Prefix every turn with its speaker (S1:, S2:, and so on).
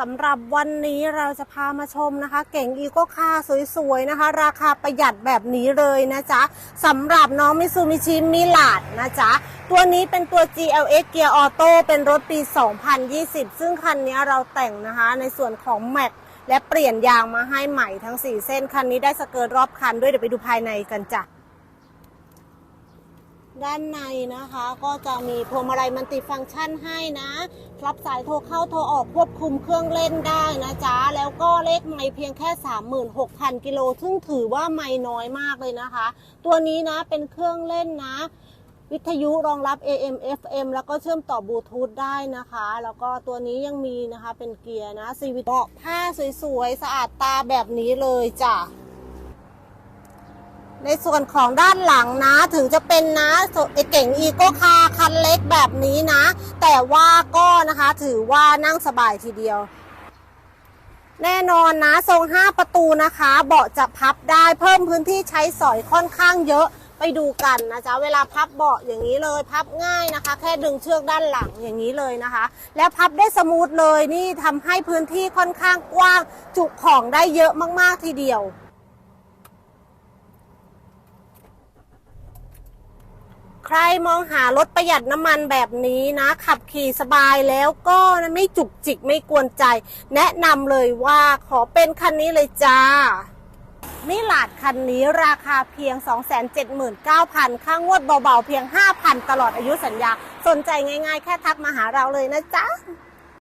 S1: สำหรับวันนี้เราจะพามาชมนะคะ เก่งอีโกคาสวยๆนะคะ ราคาประหยัดแบบนี้เลยนะจ๊ะสำหรับน้องมิซูมิชิมิลาดนะจ๊ะตัวนี้เป็นตัว GLX Gear Auto เป็นรถปี 2020 ซึ่งคันนี้เราแต่งนะคะในส่วนของแม็กและเปลี่ยนยางมาให้ใหม่ทั้ง 4 เส้นคันนี้ได้สเกิร์ตรอบคันด้วยเดี๋ยวไปดูภายในกันจ้ะ ด้านในนะคะก็จะมีพวงมาลัยมัลติฟังก์ชันให้นะ รับสายโทรเข้าโทรออกควบคุมเครื่องเล่นได้นะจ๊ะ แล้วก็เลขไม่เพียงแค่ 36,000 กิโล ซึ่งถือว่าไม่น้อยมากเลยนะคะ ตัวนี้นะเป็นเครื่องเล่นนะ วิทยุรองรับ AM FM แล้วก็เชื่อมต่อบลูทูธได้นะคะ แล้วก็ตัวนี้ยังมีนะคะเป็นเกียร์นะซีวิตเบาะผ้าสวยๆ สะอาดตาแบบนี้เลยจ้ะ ในส่วนของด้านหลังนะ ถึงจะเป็นนะไอเก่งอีโกคาคันเล็กแบบนี้นะ แต่ว่าก็นะคะถือว่านั่งสบายทีเดียว แน่นอนนะทรง 5 ประตูนะคะ เบาะจะพับได้เพิ่มพื้นที่ใช้สอยค่อนข้างเยอะไปดูกันนะจ๊ะเวลาพับเบาะอย่างนี้เลย พับง่ายนะคะ แค่ดึงเชือกด้านหลังอย่างนี้เลยนะคะ แล้วพับได้สมูทเลยนี่ทำให้พื้นที่ค่อนข้างกว้าง จุของได้เยอะมากๆทีเดียว ใครมองหารถประหยัดน้ำมันแบบนี้นะ ขับขี่สบายแล้วก็ไม่จุกจิกไม่กวนใจ แนะนำเลยว่าขอเป็นคันนี้เลยจ้ามิลาดคันนี้ราคาเพียง 279,000 ค่างวดเบาๆ เพียง 5,000 ตลอดอายุสัญญา สนใจง่ายๆ แค่ทักมาหาเราเลยนะจ๊ะ